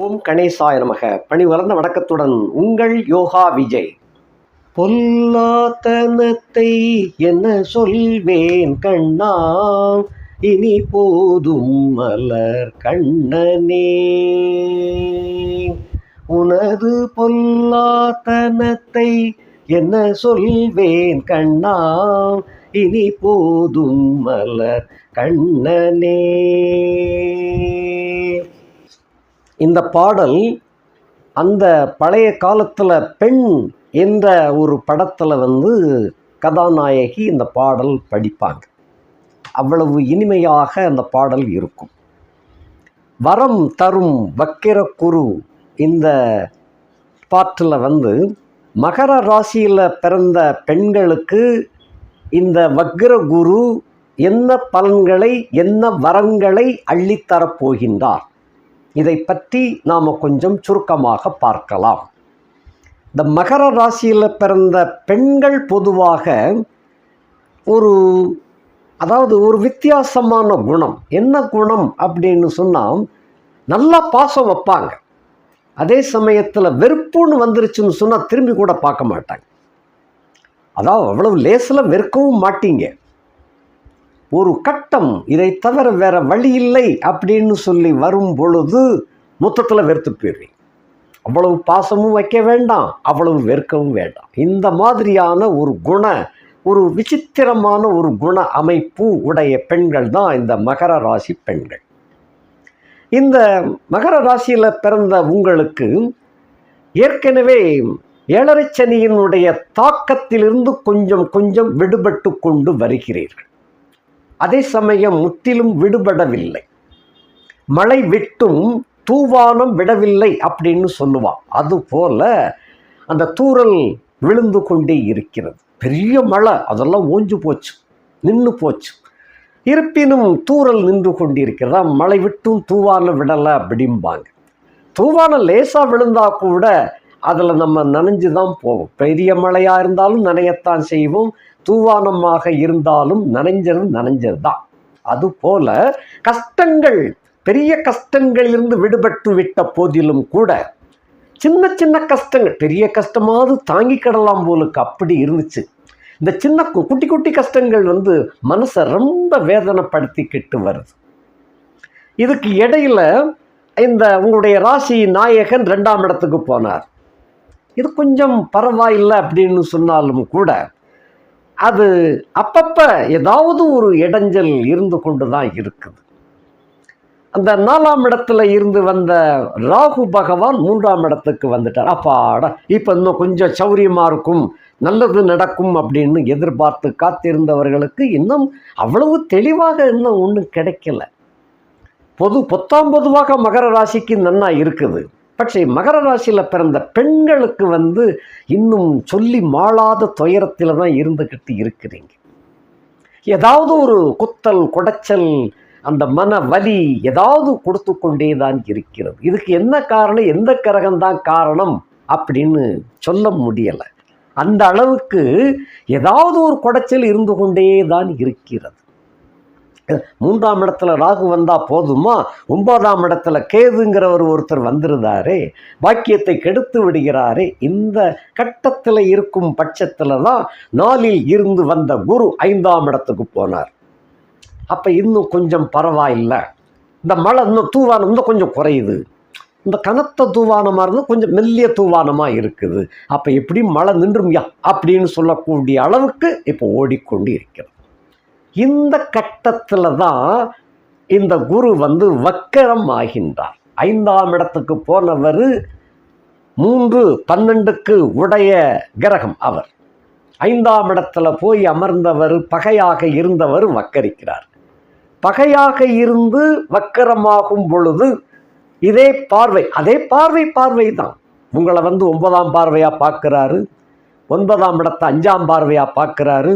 ஓம் கணேசாய நமக. பணி வளர்ந்த வணக்கத்துடன் உங்கள் யோகா விஜய். பொல்லாத்தனத்தை என்ன சொல்வேன் கண்ணா? இனி போதும் மலர் கண்ணனே. உனது பொல்லாத்தனத்தை என்ன சொல்வேன் கண்ணா? இனி போதும் மலர் கண்ணனே. இந்த பாடல் அந்த பழைய காலத்தில் பெண் என்ற ஒரு படத்தில் வந்து கதாநாயகி இந்த பாடல் படிப்பாங்க. அவ்வளவு இனிமையாக அந்த பாடல் இருக்கும். வரம் தரும் வக்கிர குரு இந்த பாட்டில் வந்து மகர ராசியில் பிறந்த பெண்களுக்கு இந்த வக்ர குரு என்ன பலன்களை என்ன வரங்களை அள்ளித்தரப்போகின்றார்? இதை பற்றி நாம் கொஞ்சம் சுருக்கமாக பார்க்கலாம். இந்த மகர ராசியில் பிறந்த பெண்கள் பொதுவாக ஒரு அதாவது ஒரு வித்தியாசமான குணம். என்ன குணம் அப்படின்னு சொன்னால் நல்லா பாசம் வைப்பாங்க. அதே சமயத்தில் வெறுப்புன்னு வந்துருச்சுன்னு சொன்னால் திரும்பி கூட பார்க்க மாட்டாங்க. அதாவது அவ்வளவு லேசில் வெறுக்கவும் மாட்டீங்க. ஒரு கட்டம் இதை தவிர வேற வழி இல்லை அப்படின்னு சொல்லி வரும் பொழுது மொத்தத்தில் வெறுத்து போயிடுவீங்க அவ்வளவு பாசமும் வைக்க வேண்டாம் அவ்வளவு வெறுக்கவும் வேண்டாம். இந்த மாதிரியான ஒரு குண ஒரு விசித்திரமான ஒரு குண அமைப்பு உடைய பெண்கள் தான் இந்த மகர ராசி பெண்கள். இந்த மகர ராசியில் பிறந்த உங்களுக்கு ஏற்கனவே ஏழரை சனியினுடைய தாக்கத்திலிருந்து கொஞ்சம் கொஞ்சம் விடுபட்டு கொண்டு வருகிறீர்கள். அதே சமயம் முற்றிலும் விடுபடவில்லை. மழை விட்டும் தூவானம் விடவில்லை அப்படின்னு சொல்லுவான். அதுபோல அந்த தூரல் விழுந்து கொண்டே இருக்கிறது. பெரிய மழை அதெல்லாம் ஓஞ்சு போச்சு நின்று போச்சு. இருப்பினும் தூரல் நின்று கொண்டிருக்கிறதா. மழை விட்டும் தூவானம் விடலை அப்படிம்பாங்க. தூவானம் லேசாக விழுந்தா கூட அதில் நம்ம நனைஞ்சு தான் போவோம். பெரிய மழையாக இருந்தாலும் நனையத்தான் செய்வோம். தூவானமாக இருந்தாலும் நனைஞ்சது நனைஞ்சது தான் அதுபோல கஷ்டங்கள் பெரிய கஷ்டங்களிலிருந்து விடுபட்டு விட்ட போதிலும் கூட சின்ன சின்ன கஷ்டங்கள் பெரிய கஷ்டமாவது தாங்கிக்கிடலாம் போலுக்கு அப்படி இருந்துச்சு. இந்த சின்ன கு- குட்டி குட்டி கஷ்டங்கள் வந்து மனசை ரொம்ப வேதனைப்படுத்திக்கிட்டு வருது. இதுக்கு இடையில இந்த உங்களுடைய ராசி நாயகன் ரெண்டாம் இடத்துக்கு போனார். இது கொஞ்சம் பரவாயில்லை அப்படின்னு சொன்னாலும் கூட அது அப்பப்போ ஏதாவது ஒரு இடைஞ்சல் இருந்து கொண்டு தான் இருக்குது. அந்த நாலாம் இடத்துல இருந்து வந்த ராகு பகவான் மூன்றாம் இடத்துக்கு வந்துட்டார். அப்பாடா இப்போ இன்னும் கொஞ்சம் சௌரியமாக இருக்கும் நல்லது நடக்கும் அப்படின்னு எதிர்பார்த்து காத்திருந்தவர்களுக்கு இன்னும் அவ்வளவு தெளிவாக இன்னும் ஒன்றும் கிடைக்கல. பொது பொத்தாம் பொதுவாக மகர ராசிக்கு நன்னா இருக்குது. பற்றி மகர ராசியில் பிறந்த பெண்களுக்கு வந்து இன்னும் சொல்லி மாளாத துயரத்தில் தான் இருந்துக்கிட்டு இருக்கிறீங்க. ஏதாவது ஒரு குத்தல் குடைச்சல் அந்த மன வலி ஏதாவது கொடுத்து கொண்டே தான் இருக்கிறது. இதுக்கு என்ன காரணம் எந்த கிரகம்தான் காரணம் அப்படின்னு சொல்ல முடியலை. அந்த அளவுக்கு ஏதாவது ஒரு குடைச்சல் இருந்து கொண்டே தான் இருக்கிறது. மூன்றாம் இடத்துல ராகு வந்தால் போதுமா? ஒன்பதாம் இடத்துல கேதுங்கிறவர் ஒருத்தர் வந்திருந்தாரே பாக்கியத்தை கெடுத்து விடுகிறாரே இந்த கட்டத்தில் இருக்கும் பட்சத்தில் தான் நாளில் இருந்து வந்த குரு ஐந்தாம் இடத்துக்கு போனார். அப்போ இன்னும் கொஞ்சம் பரவாயில்லை. இந்த மழை இன்னும் தூவானம் இன்னும் கொஞ்சம் குறையுது. இந்த கனத்த தூவானமாக இருந்து கொஞ்சம் மெல்லிய தூவானமாக இருக்குது. அப்போ எப்படியும் மழை நின்றும்யா? அப்படின்னு சொல்லக்கூடிய அளவுக்கு இப்போ ஓடிக்கொண்டு இருக்கிறது இந்த கட்டத்தில் தான் இந்த குரு வந்து வக்கரம் ஆகின்றார். ஐந்தாம் இடத்துக்கு போனவர் மூன்று பன்னெண்டுக்கு உடைய கிரகம் அவர். ஐந்தாம் இடத்துல போய் அமர்ந்தவர் பகையாக இருந்தவர் வக்கரிக்கிறார். பகையாக இருந்து வக்கரமாகும் பொழுது இதே பார்வை அதே பார்வை பார்வை தான் உங்களை வந்து ஒன்பதாம் பார்வையாக பார்க்குறாரு ஒன்பதாம் இடத்தை அஞ்சாம் பார்வையாக பார்க்குறாரு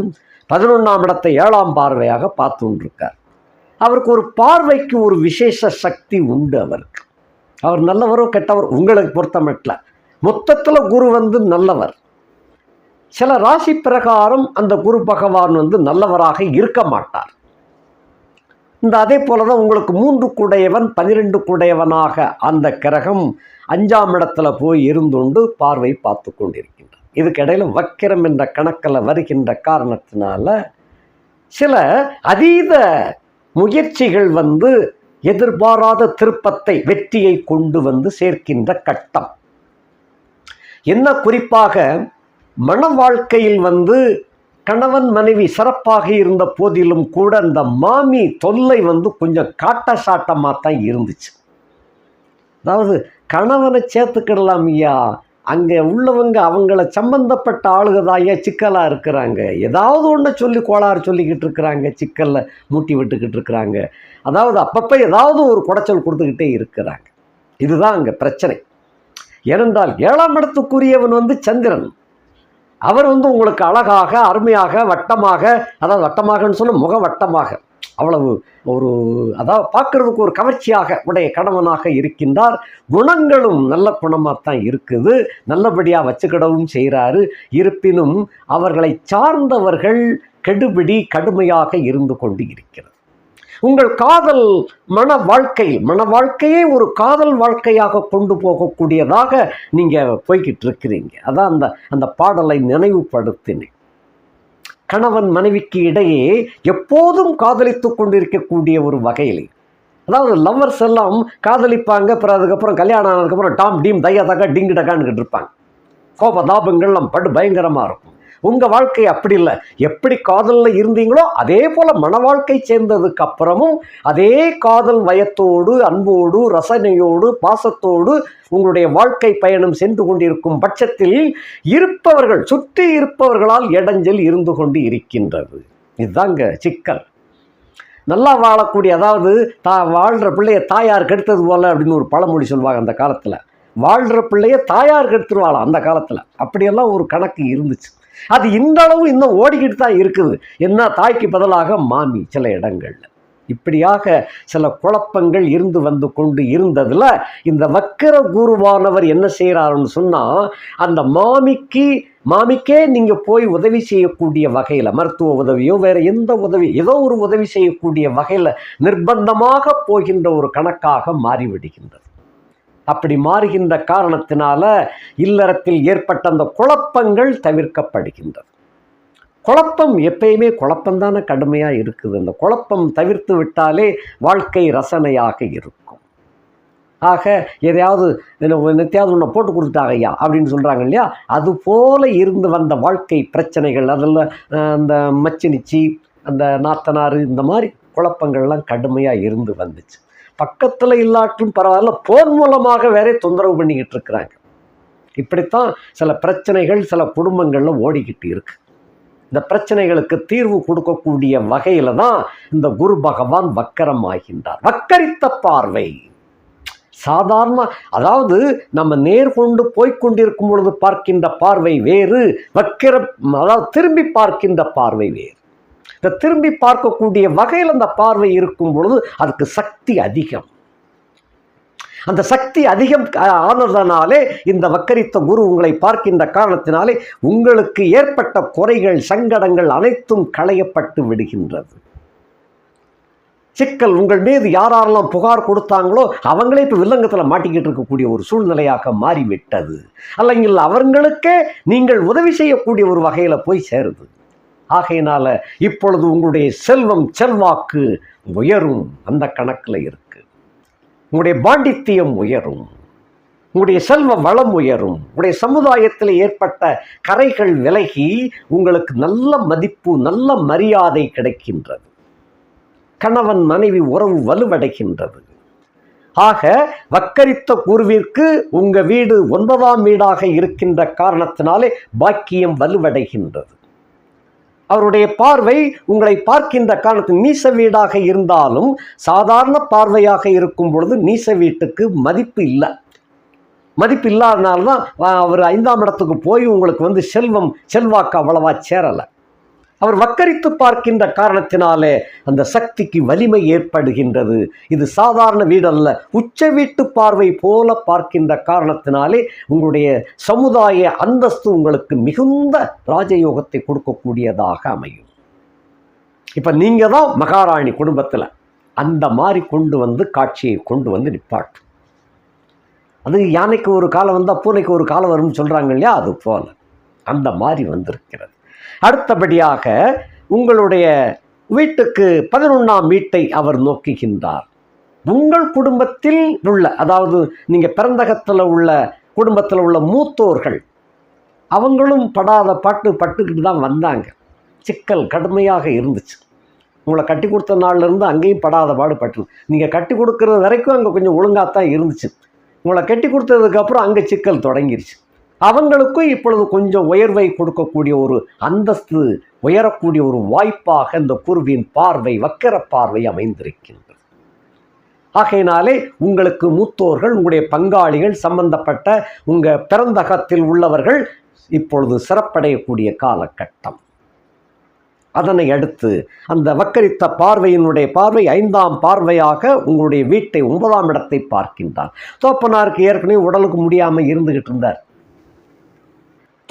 பதினொன்றாம் இடத்தை ஏழாம் பார்வையாக பார்த்துருக்கார் அவருக்கு ஒரு பார்வைக்கு ஒரு விசேஷ சக்தி உண்டு அவருக்கு. அவர் நல்லவரோ கெட்டவர் உங்களுக்கு பொறுத்தமட்டில் மொத்தத்தில் குரு வந்து நல்லவர். சில ராசி பிரகாரம் அந்த குரு பகவான் வந்து நல்லவராக இருக்க மாட்டார். இந்த அதே போல தான் உங்களுக்கு மூன்று குடையவன் பன்னிரெண்டு குடையவனாக அந்த கிரகம் அஞ்சாம் இடத்துல போய் இருந்துண்டு பார்வை பார்த்து கொண்டிருக்கின்றார். இதுக்கிடையில் வக்கிரம் என்ற கணக்கில் வருகின்ற காரணத்தினால சில அதீத முயற்சிகள் வந்து எதிர்பாராத திருப்பத்தை வெற்றியை கொண்டு வந்து சேர்க்கின்ற கட்டம். என்ன குறிப்பாக மன வாழ்க்கையில் வந்து கணவன் மனைவி சிறப்பாக இருந்த போதிலும் கூட அந்த மாமி தொல்லை வந்து கொஞ்சம் காட்ட சாட்டமாக தான் இருந்துச்சு. அதாவது கணவனை சேர்த்துக்கிடலாம் ஐயா அங்கே உள்ளவங்க அவங்கள சம்பந்தப்பட்ட ஆளுக தான் சிக்கலாக இருக்கிறாங்க. ஏதாவது ஒன்று சொல்லி கோளாறு சொல்லிக்கிட்டு இருக்கிறாங்க சிக்கலில் மூட்டி விட்டுக்கிட்டு இருக்கிறாங்க. அதாவது அப்பப்போ ஏதாவது ஒரு குடைச்சல் கொடுத்துக்கிட்டே இருக்கிறாங்க. இதுதான் அங்கே பிரச்சனை. ஏனென்றால் ஏழாம் இடத்துக்குரியவன் வந்து சந்திரன். அவர் வந்து உங்களுக்கு அழகாக அருமையாக வட்டமாக அதாவது வட்டமாகன்னு சொன்ன முக வட்டமாக அவ்வளவு ஒரு அதாவது பார்க்கறதுக்கு ஒரு கவர்ச்சியாக உடைய கணவனாக இருக்கின்றார். குணங்களும் நல்ல குணமாக தான் இருக்குது. நல்லபடியாக வச்சுக்கிடவும் செய்கிறாரு. இருப்பினும் அவர்களை சார்ந்தவர்கள் கெடுபிடி கடுமையாக இருந்து கொண்டு இருக்கிறது உங்கள் காதல் மன வாழ்க்கையில் மன வாழ்க்கையே ஒரு காதல் வாழ்க்கையாக கொண்டு போகக்கூடியதாக நீங்கள் போய்கிட்டு இருக்கிறீங்க அதான் அந்த அந்த பாடலை நினைவுபடுத்தினேன். கணவன் மனைவிக்கு இடையே எப்போதும் காதலித்து கொண்டிருக்கக்கூடிய ஒரு வகையில். அதாவது லவ்வர்ஸ் எல்லாம் காதலிப்பாங்க அப்புறம் அதுக்கப்புறம் கல்யாணம் ஆனதுக்கப்புறம் டாம் டீம் தையா தக்கா டிங்கு டக்கான்னு இருப்பாங்க கோப தாபங்கள்லாம் படு பயங்கரமாக இருக்கும். உங்கள் வாழ்க்கை அப்படி இல்லை. எப்படி காதலில் இருந்தீங்களோ அதே போல் மன வாழ்க்கை சேர்ந்ததுக்கு அப்புறமும் அதே காதல் வயத்தோடு அன்போடு ரசனையோடு பாசத்தோடு உங்களுடைய வாழ்க்கை பயணம் சென்று கொண்டிருக்கும் பட்சத்தில் இருப்பவர்கள் சுற்றி இருப்பவர்களால் இடைஞ்சல் இருந்து கொண்டு இருக்கின்றது. இதுதாங்க சிக்கல். நல்லா வாழக்கூடிய அதாவது தா வாழ்கிற பிள்ளைய தாயார் கெடுத்தது போல அப்படின்னு ஒரு பழமொழி சொல்லுவாங்க அந்த காலத்தில். வாழ்கிற பிள்ளைய தாயார் கெடுத்துருவாளாம் அந்த காலத்தில். அப்படியெல்லாம் ஒரு கணக்கு இருந்துச்சு. அது இன்றளவு இன்னும் ஓடிக்கிட்டு தான் இருக்குது. என்ன தாய்க்கு பதிலாக மாமி சில இடங்கள்ல. இப்படியாக சில குழப்பங்கள் இருந்து வந்து கொண்டு இருந்ததில் இந்த வக்கர குருவானவர் என்ன செய்கிறாருன்னு சொன்னால் அந்த மாமிக்கு மாமிக்கே நீங்கள் போய் உதவி செய்யக்கூடிய வகையில் மருத்துவ உதவியோ வேறு எந்த உதவி ஏதோ ஒரு உதவி செய்யக்கூடிய வகையில் நிர்பந்தமாக போகின்ற ஒரு கணக்காக மாறிவிடுகின்றது. அப்படி மாறுகின்ற காரணத்தினால இல்லறத்தில் ஏற்பட்ட அந்த குழப்பங்கள் தவிர்க்கப்படுகின்றது. குழப்பம் எப்பயுமே குழப்பம்தானே கடுமையாக இருக்குது. அந்த குழப்பம் தவிர்த்து விட்டாலே வாழ்க்கை ரசனையாக இருக்கும். ஆக எதையாவது நித்தியாவது ஒன்று போட்டு கொடுத்துட்டாங்க ஐயா அப்படின்னு சொல்கிறாங்க இல்லையா? அது போல இருந்து வந்த வாழ்க்கை பிரச்சனைகள் அதில் அந்த மச்சினிச்சி அந்த நாத்தனார் இந்த மாதிரி குழப்பங்கள்லாம் கடுமையாக இருந்து வந்துச்சு. பக்கத்தில் இல்லாட்டும் பரவாயில்ல போன் மூலமாக வேறே தொந்தரவு பண்ணிக்கிட்டு இருக்கிறாங்க. இப்படித்தான் சில பிரச்சனைகள் சில குடும்பங்களில் ஓடிக்கிட்டு இருக்கு. இந்த பிரச்சனைகளுக்கு தீர்வு கொடுக்கக்கூடிய வகையில் தான் இந்த குரு பகவான் வக்கரமாகின்றார். வக்கரித்த பார்வை. சாதாரண அதாவது நம்ம நேர்கொண்டு போய்க்கொண்டிருக்கும் பொழுது பார்க்கின்ற பார்வை வேறு வக்கிர அதாவது திரும்பி பார்க்கின்ற பார்வை வேறு. இந்த திரும்பி பார்க்கக்கூடிய வகையில் அந்த பார்வை இருக்கும் பொழுது அதுக்கு சக்தி அதிகம். அந்த சக்தி அதிகம் ஆனதனாலே இந்த வக்கரித்த குரு உங்களை பார்க்கின்ற காரணத்தினாலே உங்களுக்கு ஏற்பட்ட குறைகள் சங்கடங்கள் அனைத்தும் களையப்பட்டு விடுகின்றது. சிக்கல் உங்கள் மீது யாரெல்லாம் புகார் கொடுத்தாங்களோ அவங்களே இப்போ வில்லங்கத்தில் மாட்டிக்கிட்டு இருக்கக்கூடிய ஒரு சூழ்நிலையாக மாறிவிட்டது. அல்லங்கில் அவர்களுக்கே நீங்கள் உதவி செய்யக்கூடிய ஒரு வகையில் போய் சேருது. ஆகையினால இப்பொழுது உங்களுடைய செல்வம் செல்வாக்கு உயரும். அந்த கணக்கில் இருக்கு. உங்களுடைய பாண்டித்தியம் உயரும். உங்களுடைய செல்வ வளம் உயரும். உங்களுடைய சமுதாயத்தில் ஏற்பட்ட கரைகள் விலகி உங்களுக்கு நல்ல மதிப்பு நல்ல மரியாதை கிடைக்கின்றது. கணவன் மனைவி உறவு வலுவடைகின்றது. ஆக வக்கரித்த கூர்விற்கு உங்கள் வீடு ஒன்பதாம் வீடாக இருக்கின்ற காரணத்தினாலே பாக்கியம் வலுவடைகின்றது. அவருடைய பார்வை உங்களை பார்க்கின்ற காரணத்தில் நீச வீடாக இருந்தாலும் சாதாரண பார்வையாக இருக்கும் பொழுது நீச வீட்டுக்கு மதிப்பு இல்லை. மதிப்பு இல்லாதனால தான் அவர் ஐந்தாம் இடத்துக்கு போய் உங்களுக்கு வந்து செல்வம் செல்வாக்கு அவ்வளவா சேரலை. அவர் வக்கரித்து பார்க்கின்ற காரணத்தினாலே அந்த சக்திக்கு வலிமை ஏற்படுகின்றது. இது சாதாரண வீடல்ல உச்ச வீட்டு பார்வை போல பார்க்கின்ற காரணத்தினாலே உங்களுடைய சமுதாய அந்தஸ்து உங்களுக்கு மிகுந்த ராஜயோகத்தை கொடுக்கக்கூடியதாக அமையும். இப்போ நீங்கள் தான் மகாராணி குடும்பத்தில் அந்த மாதிரி கொண்டு வந்து காட்சியை கொண்டு வந்து நிப்பாட்டும் அது யானைக்கு ஒரு காலம் வந்தால் பூனைக்கு ஒரு காலம் வரும்னு சொல்கிறாங்க இல்லையா? அது போல. அந்த மாதிரி வந்திருக்கிறது. அடுத்தபடியாக உங்களுடைய வீட்டுக்கு பதினொன்றாம் வீட்டை அவர் நோக்குகின்றார். உங்கள் குடும்பத்தில் உள்ள அதாவது நீங்கள் பிறந்தகத்தில் உள்ள குடும்பத்தில் உள்ள மூத்தோர்கள் அவங்களும் படாத பாட்டு பட்டுக்கிட்டு தான் வந்தாங்க. சிக்கல் கடுமையாக இருந்துச்சு. உங்களை கட்டி கொடுத்த நாள்லேருந்து அங்கேயும் படாத பாடு பட்டு நீங்கள் கட்டி கொடுக்குறது வரைக்கும் அங்கே கொஞ்சம் ஒழுங்காக தான் இருந்துச்சு. உங்களை கட்டி கொடுத்ததுக்கப்புறம் அங்கே சிக்கல் தொடங்கிருச்சு. அவங்களுக்கும் இப்பொழுது கொஞ்சம் உயர்வை கொடுக்கக்கூடிய ஒரு அந்தஸ்து உயரக்கூடிய ஒரு வாய்ப்பாக இந்த குருவின் பார்வை வக்கர பார்வை அமைந்திருக்கின்றது. ஆகையினாலே உங்களுக்கு மூத்தோர்கள் உங்களுடைய பங்காளிகள் சம்பந்தப்பட்ட உங்கள் பிறந்தகத்தில் உள்ளவர்கள் இப்பொழுது சிறப்படையக்கூடிய காலகட்டம். அதனை அடுத்து அந்த வக்கரித்த பார்வையினுடைய பார்வை ஐந்தாம் பார்வையாக உங்களுடைய வீட்டை ஒன்பதாம் இடத்தை பார்க்கின்றார். தோப்பனாருக்கு ஏற்கனவே உடலுக்கு முடியாமல் இருந்துகிட்டு இருந்தார்.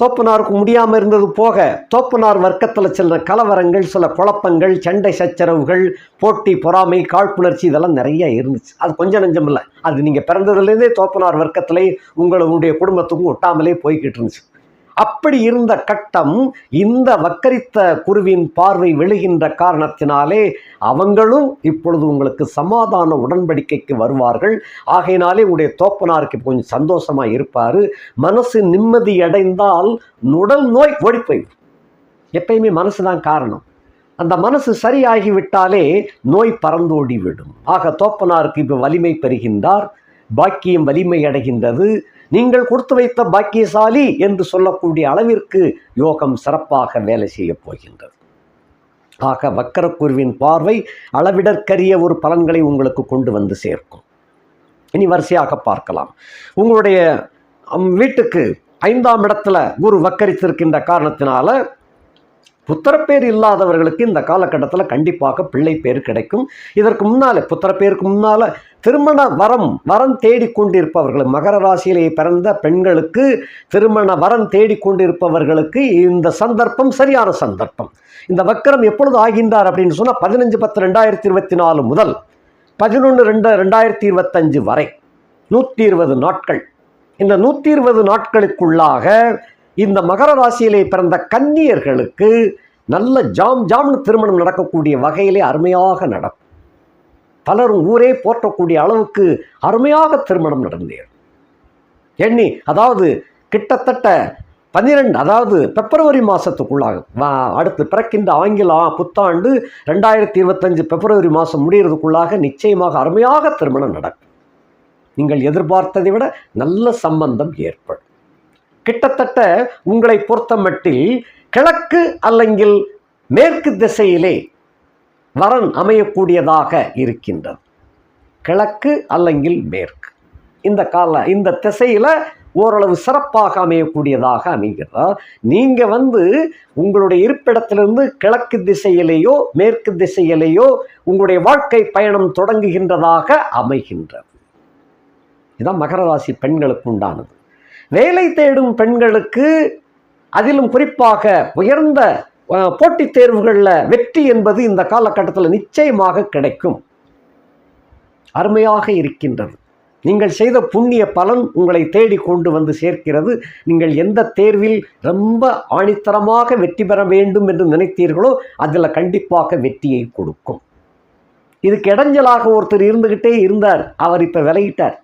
தோப்பனாருக்கு முடியாமல் இருந்தது போக தோப்பனார் வர்க்கத்தில் சில கலவரங்கள் சில குழப்பங்கள் சண்டை சச்சரவுகள் போட்டி பொறாமை காழ்ப்புணர்ச்சி இதெல்லாம் நிறைய இருந்துச்சு. அது கொஞ்சம் நஞ்சம் இல்லை அது நீங்கள் பிறந்ததுலேருந்தே தோப்பனார் வர்க்கத்திலே உங்களுடைய குடும்பத்துக்கும் ஒட்டாமலே போய்கிட்டு இருந்துச்சு. அப்படி இருந்த கட்டம் இந்த வக்கரித்த குருவின் பார்வை விழுகின்ற காரணத்தினாலே அவங்களும் இப்பொழுது உங்களுக்கு சமாதான உடன்படிக்கைக்கு வருவார்கள். ஆகையினாலே உங்களுடைய தோப்பனாருக்கு கொஞ்சம் சந்தோஷமாக இருப்பார். மனசு நிம்மதி அடைந்தால் உடல் நோய் ஓடிப்போயிடும். எப்பயுமே மனசு தான் காரணம். அந்த மனசு சரியாகிவிட்டாலே நோய் பறந்தோடி விடும் ஆக தோப்பனாருக்கு இப்போ வலிமை பெறுகின்றார். பாக்கியம் வலிமை அடைகின்றது. நீங்கள் கொடுத்து வைத்த பாக்கியசாலி என்று சொல்லக்கூடிய அளவிற்கு யோகம் சிறப்பாக வேலை செய்யப் போகின்றது. ஆக வக்கரக்குருவின் பார்வை அளவிடற்கரிய ஒரு பலன்களை உங்களுக்கு கொண்டு வந்து சேர்க்கும். இனி வரிசையாக பார்க்கலாம். உங்களுடைய வீட்டுக்கு ஐந்தாம் இடத்துல குரு வக்கரித்திருக்கின்ற காரணத்தினால புத்திரப்பேர் இல்லாதவர்களுக்கு இந்த காலகட்டத்தில் கண்டிப்பாக பிள்ளை பேர் கிடைக்கும். இதற்கு முன்னால் புத்திரப்பேருக்கு முன்னால் திருமண வரம் வரம் தேடிக்கொண்டிருப்பவர்கள் மகர ராசியிலே பிறந்த பெண்களுக்கு திருமண வரம் தேடிக்கொண்டிருப்பவர்களுக்கு இந்த சந்தர்ப்பம் சரியான சந்தர்ப்பம். இந்த வக்கரம் எப்பொழுது ஆகின்றார் அப்படின்னு சொன்னால் பதினஞ்சு பத்து ரெண்டாயிரத்தி இருபத்தி நாலு முதல் பதினொன்று ரெண்டு ரெண்டாயிரத்தி இருபத்தஞ்சு வரை நூற்றி இருபது நாட்கள். இந்த நூற்றி இருபது நாட்களுக்குள்ளாக இந்த மகர ராசியிலே பிறந்த கன்னியர்களுக்கு நல்ல ஜாம் ஜாம்னு திருமணம் நடக்கக்கூடிய வகையிலே அருமையாக நடக்கும். பலரும் ஊரே போற்றக்கூடிய அளவுக்கு அருமையாக திருமணம் நடந்தேன் எண்ணி அதாவது கிட்டத்தட்ட பன்னிரெண்டு அதாவது பிப்ரவரி மாதத்துக்குள்ளாக வா- அடுத்து பிறக்கின்ற ஆங்கில ஆ- புத்தாண்டு ரெண்டாயிரத்தி இருபத்தஞ்சு பிப்ரவரி மாதம் முடிகிறதுக்குள்ளாக நிச்சயமாக அருமையாக திருமணம் நடக்கும். நீங்கள் எதிர்பார்த்ததை விட நல்ல சம்பந்தம் ஏற்படும். கிட்டத்தட்ட உங்களை பொறுத்தமட்டில் கிழக்கு அல்லங்கில் மேற்கு திசையிலே வரன் அமையக்கூடியதாக இருக்கின்றது. கிழக்கு அல்லங்கில் மேற்கு. இந்த கால இந்த திசையில் ஓரளவு சிறப்பாக அமையக்கூடியதாக அமைகிறது. நீங்கள் வந்து உங்களுடைய இருப்பிடத்திலிருந்து கிழக்கு திசையிலேயோ மேற்கு திசையிலேயோ உங்களுடைய வாழ்க்கை பயணம் தொடங்குகின்றதாக அமைகின்றது. இதுதான் மகர ராசி பெண்களுக்கு உண்டானது. வேலை தேடும் பெண்களுக்கு அதிலும் குறிப்பாக உயர்ந்த போட்டித் தேர்வுகளில் வெற்றி என்பது இந்த காலகட்டத்தில் நிச்சயமாக கிடைக்கும். அருமையாக இருக்கின்றது. நீங்கள் செய்த புண்ணிய பலன் உங்களை தேடி கொண்டு வந்து சேர்க்கிறது. நீங்கள் எந்த தேர்வில் ரொம்ப ஆணித்தரமாக வெற்றி பெற வேண்டும் என்று நினைத்தீர்களோ அதில் கண்டிப்பாக வெற்றியை கொடுக்கும். இதுக்கு இடைஞ்சலாக ஒருத்தர் இருந்துக்கிட்டே இருந்தார். அவர் இப்போ விலகிட்டார்.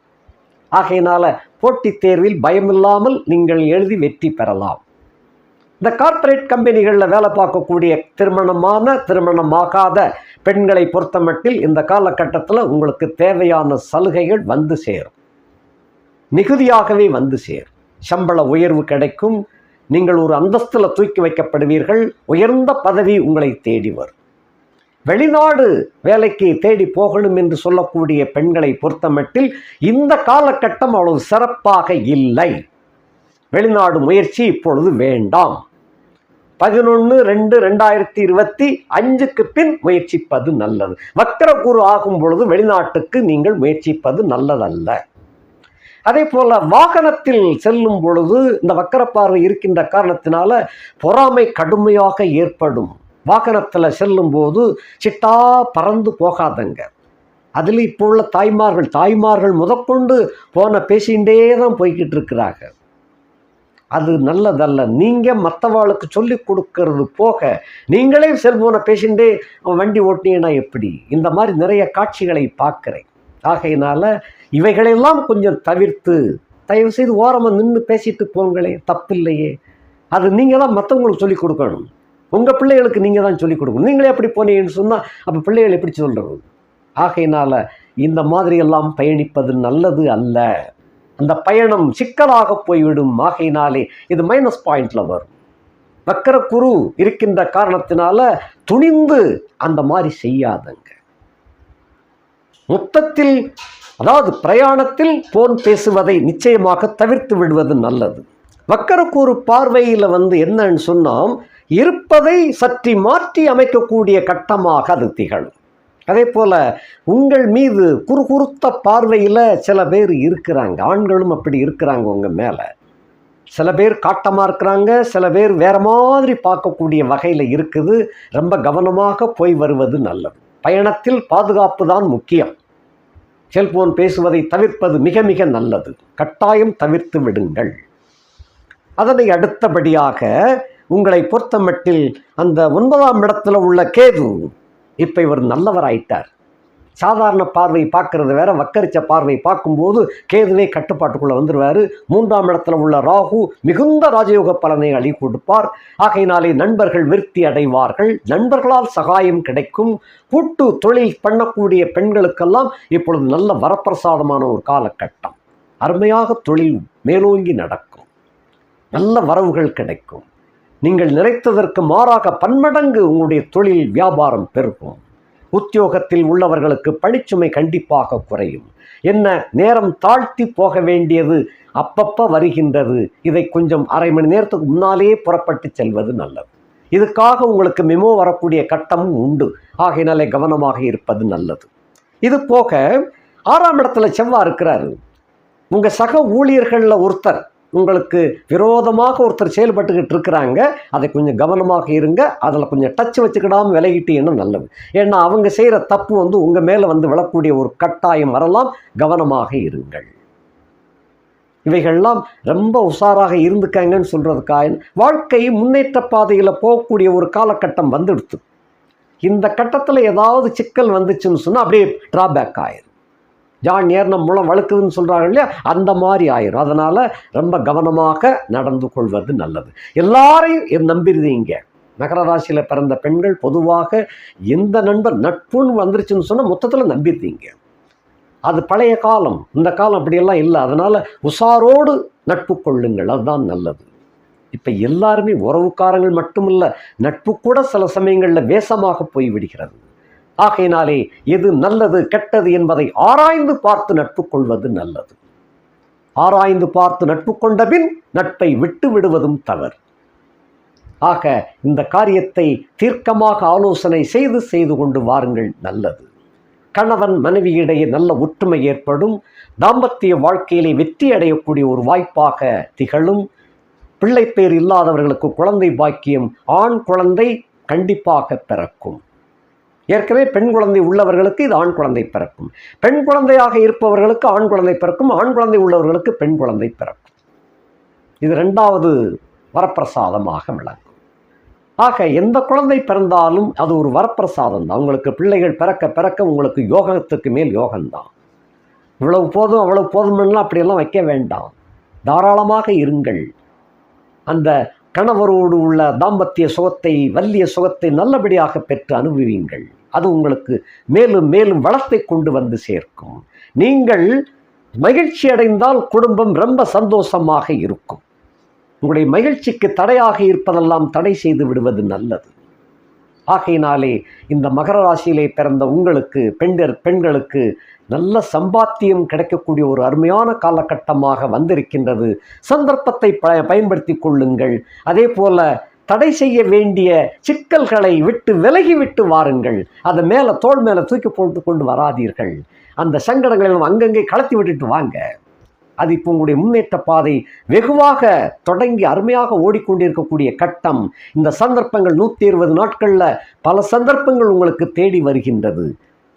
ஆகையினால போட்டித் தேர்வில் பயமில்லாமல் நீங்கள் எழுதி வெற்றி பெறலாம். இந்த கார்ப்பரேட் கம்பெனிகளில் வேலை பார்க்கக்கூடிய திருமணமான திருமணமாகாத பெண்களை பொறுத்தமட்டில் இந்த காலகட்டத்தில் உங்களுக்கு தேவையான சலுகைகள் வந்து சேரும். மிகுதியாகவே வந்து சேரும். சம்பள உயர்வு கிடைக்கும். நீங்கள் ஒரு அந்தஸ்தில் தூக்கி வைக்கப்படுவீர்கள். உயர்ந்த பதவி உங்களை தேடி வரும். வெளிநாடு வேலைக்கு தேடி போகணும் என்று சொல்லக்கூடிய பெண்களை பொறுத்தமட்டில் இந்த காலகட்டம் அவ்வளவு சிறப்பாக இல்லை. வெளிநாடு முயற்சி இப்பொழுது வேண்டாம். பதினொன்று ரெண்டு ரெண்டாயிரத்தி இருபத்தி அஞ்சுக்கு பின் முயற்சிப்பது நல்லது. வக்கரகுரு ஆகும் பொழுது வெளிநாட்டுக்கு நீங்கள் முயற்சிப்பது நல்லதல்ல. அதே போல வாகனத்தில் செல்லும் பொழுது இந்த வக்கரப்பார்வை இருக்கின்ற காரணத்தினால பொறாமை கடுமையாக ஏற்படும். வாகனத்தில் செல்லும்போது சிட்டா பறந்து போகாதங்க. அதில் இப்போ உள்ள தாய்மார்கள் தாய்மார்கள் முதற்கொண்டு போன பேசிகிட்டே தான் போய்கிட்டு இருக்கிறாங்க. அது நல்லதல்ல. நீங்கள் மற்றவாளுக்கு சொல்லி கொடுக்கறது போக நீங்களே செல்போனை பேசிகிட்டே வண்டி ஓட்டினீங்கன்னா எப்படி? இந்த மாதிரி நிறைய காட்சிகளை பார்க்குறேன். ஆகையினால் இவைகளெல்லாம் கொஞ்சம் தவிர்த்து தயவு செய்து ஓரமாக நின்று பேசிட்டு போங்களே தப்பில்லையே. அது நீங்கள் தான் மற்றவங்களுக்கு சொல்லிக் கொடுக்கணும். உங்கள் பிள்ளைகளுக்கு நீங்கள் தான் சொல்லிக் கொடுக்கணும். நீங்களே எப்படி போனீங்கன்னு சொன்னால் அப்போ பிள்ளைகள் எப்படி சொல்கிறது ஆகையினால இந்த மாதிரியெல்லாம் பயணிப்பது நல்லது அல்ல. அந்த பயணம் சிக்கலாக போய்விடும். ஆகையினாலே இது மைனஸ் பாயிண்டில் வரும். வக்கர குரு இருக்கின்ற காரணத்தினால துணிந்து அந்த மாதிரி செய்யாதங்க. மொத்தத்தில் அதாவது பிரயாணத்தில் போன் பேசுவதை நிச்சயமாக தவிர்த்து விடுவது நல்லது. வக்கரக்கூறு பார்வையில் வந்து என்னன்னு சொன்னால் இருப்பதை சற்றி மாற்றி அமைக்கக்கூடிய கட்டமாக அது திகழும். அதே போல் உங்கள் மீது குறுகுறுத்த பார்வையில் சில பேர் இருக்கிறாங்க. ஆண்களும் அப்படி இருக்கிறாங்க உங்கள் மேலே. சில பேர் காட்டமாக இருக்கிறாங்க சில பேர் வேறு மாதிரி பார்க்கக்கூடிய வகையில் இருக்குது. ரொம்ப கவனமாக போய் வருவது நல்லது. பயணத்தில் பாதுகாப்பு தான் முக்கியம். செல்போன் பேசுவதை தவிர்ப்பது மிக மிக நல்லது. கட்டாயம் தவிர்த்து விடுங்கள். அதனை அடுத்தபடியாக உங்களை பொறுத்தமட்டில் அந்த ஒன்பதாம் இடத்துல உள்ள கேது இப்போ இவர் நல்லவராயிட்டார். சாதாரண பார்வை பார்க்கறது வேற வக்கரிச்ச பார்வை பார்க்கும்போது கேதுவே கட்டுப்பாட்டுக்குள்ளே வந்துடுவார் மூன்றாம் இடத்துல உள்ள ராகு மிகுந்த ராஜயோக பலனை அழி கொடுப்பார். ஆகையினாலே நண்பர்கள் விருத்தி அடைவார்கள். நண்பர்களால் சகாயம் கிடைக்கும். கூட்டு தொழில் பண்ணக்கூடிய பெண்களுக்கெல்லாம் இப்பொழுது நல்ல வரப்பிரசாதமான ஒரு காலகட்டம். அருமையாக தொழில் மேலோங்கி நடக்கும். நல்ல வரவுகள் கிடைக்கும். நீங்கள் நினைத்ததற்கு மாறாக பன்மடங்கு உங்களுடைய தொழில் வியாபாரம் பெருகும். உத்தியோகத்தில் உள்ளவர்களுக்கு பணிச்சுமை கண்டிப்பாக குறையும். என்ன நேரம் தாழ்த்தி போக வேண்டியது அப்பப்போ வருகின்றது. இதை கொஞ்சம் அரை மணி நேரத்துக்கு முன்னாலேயே புறப்பட்டு செல்வது நல்லது. இதுக்காக உங்களுக்கு மெமோ வரக்கூடிய கட்டமும் உண்டு. ஆகையினாலே கவனமாக இருப்பது நல்லது. இது போக ஆறாம் இடத்துல செவ்வாய் இருக்கிறாரு. உங்கள் சக ஊழியர்களில் ஒருத்தர் உங்களுக்கு விரோதமாக ஒருத்தர் செயல்பட்டுக்கிட்டு இருக்கிறாங்க அதை கொஞ்சம் கவனமாக இருங்க அதில் கொஞ்சம் டச் வச்சுக்கிடாமல் விலகிட்டீங்கன்னா நல்லது. ஏன்னா அவங்க செய்கிற தப்பு வந்து உங்கள் மேலே வந்து விழக்கூடிய ஒரு கட்டாயம் வரலாம் கவனமாக இருங்கள். இவைகள்லாம் ரொம்ப உஷாராக இருந்துக்காங்கன்னு சொல்கிறதுக்காக வாழ்க்கை முன்னேற்ற பாதையில் போகக்கூடிய ஒரு காலகட்டம் வந்துடுத்து. இந்த கட்டத்தில் ஏதாவது சிக்கல் வந்துச்சுன்னு சொன்னால் அப்படியே ட்ராபேக் ஆயிடும் ஜான் ஏர்னம் மூலம் வழுக்குதுன்னு சொல்கிறாங்க இல்லையா? அந்த மாதிரி ஆயிரும். அதனால் ரொம்ப கவனமாக நடந்து கொள்வது நல்லது. எல்லாரையும் நம்பிடுதீங்க மகர ராசியில் பிறந்த பெண்கள் பொதுவாக எந்த நண்பர் நட்புன்னு வந்துருச்சுன்னு சொன்னால் மொத்தத்தில் நம்பிடுதீங்க அது பழைய காலம். இந்த காலம் அப்படியெல்லாம் இல்லை. அதனால் உஷாரோடு நட்பு கொள்ளுங்கள். அதுதான் நல்லது. இப்போ எல்லாருமே உறவுக்காரங்கள் மட்டுமில்லை நட்பு கூட சில சமயங்களில் வேஷமாக போய் விடுகிறது. ஆகையினாலே எது நல்லது கெட்டது என்பதை ஆராய்ந்து பார்த்து நட்பு கொள்வது நல்லது. ஆராய்ந்து பார்த்து நட்பு கொண்ட பின் நட்பை விட்டு விடுவதும் தவறு. ஆக இந்த காரியத்தை தீர்க்கமாக ஆலோசனை செய்து செய்து கொண்டு வாருங்கள் நல்லது. கணவன் மனைவியிடையே நல்ல ஒற்றுமை ஏற்படும். தாம்பத்திய வாழ்க்கையிலே வெற்றி அடையக்கூடிய ஒரு வாய்ப்பாக திகழும். பிள்ளைப்பேர் இல்லாதவர்களுக்கு குழந்தை பாக்கியம் ஆண் குழந்தை கண்டிப்பாக பிறக்கும். ஏற்கனவே பெண் குழந்தை உள்ளவர்களுக்கு இது ஆண் குழந்தை பிறக்கும். பெண் குழந்தையாக இருப்பவர்களுக்கு ஆண் குழந்தை பிறக்கும் ஆண் குழந்தை உள்ளவர்களுக்கு பெண் குழந்தை பிறக்கும். இது ரெண்டாவது வரப்பிரசாதமாக விளங்கும். ஆக எந்த குழந்தை பிறந்தாலும் அது ஒரு வரப்பிரசாதம் தான். உங்களுக்கு பிள்ளைகள் பிறக்க பிறக்க உங்களுக்கு யோகத்துக்கு மேல் யோகம்தான். இவ்வளவு போதும் அவ்வளவு போதும்லாம் அப்படியெல்லாம் வைக்க வேண்டாம். தாராளமாக இருங்கள். அந்த கணவரோடு உள்ள தாம்பத்திய சுகத்தை வல்லிய சுகத்தை நல்லபடியாக பெற்று அனுபவியுங்கள் அது உங்களுக்கு மேலும் மேலும் வளத்தை கொண்டு வந்து சேர்க்கும். நீங்கள் மகிழ்ச்சி அடைந்தால் குடும்பம் ரொம்ப சந்தோஷமாக இருக்கும். உங்களுடைய மகிழ்ச்சிக்கு தடையாக இருப்பதெல்லாம் தடை செய்து விடுவது நல்லது. ஆகையினாலே இந்த மகர ராசியிலே பிறந்த உங்களுக்கு பெண்டர் பெண்களுக்கு நல்ல சம்பாத்தியம் கிடைக்கக்கூடிய ஒரு அருமையான காலகட்டமாக வந்திருக்கின்றது. சந்தர்ப்பத்தை ப பயன்படுத்தி கொள்ளுங்கள். அதே போல தடை செய்ய வேண்டிய சிக்கல்களை விட்டு விலகி விட்டு வாருங்கள். அதை மேலே தோல் மேலே தூக்கி போட்டு கொண்டு வராதீர்கள். அந்த சங்கடங்களை அங்கங்கே கலத்தி விட்டுட்டு வாங்க. அது இப்போ உங்களுடைய முன்னேற்ற பாதை வெகுவாக தொடங்கி அருமையாக ஓடிக்கொண்டிருக்கக்கூடிய கட்டம். இந்த சந்தர்ப்பங்கள் நூற்றி இருபது நாட்களில் பல சந்தர்ப்பங்கள் உங்களுக்கு தேடி வருகின்றது.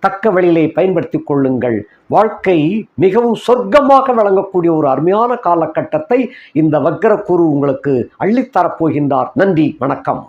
தக்க வழியிலே பயன்படுத்தி கொள்ளுங்கள். வாழ்க்கை மிகவும் சொர்க்கமாக விளங்கக்கூடிய ஒரு அருமையான காலகட்டத்தை இந்த வக்கர குரு உங்களுக்கு அள்ளித்தரப்போகின்றார். நன்றி வணக்கம்.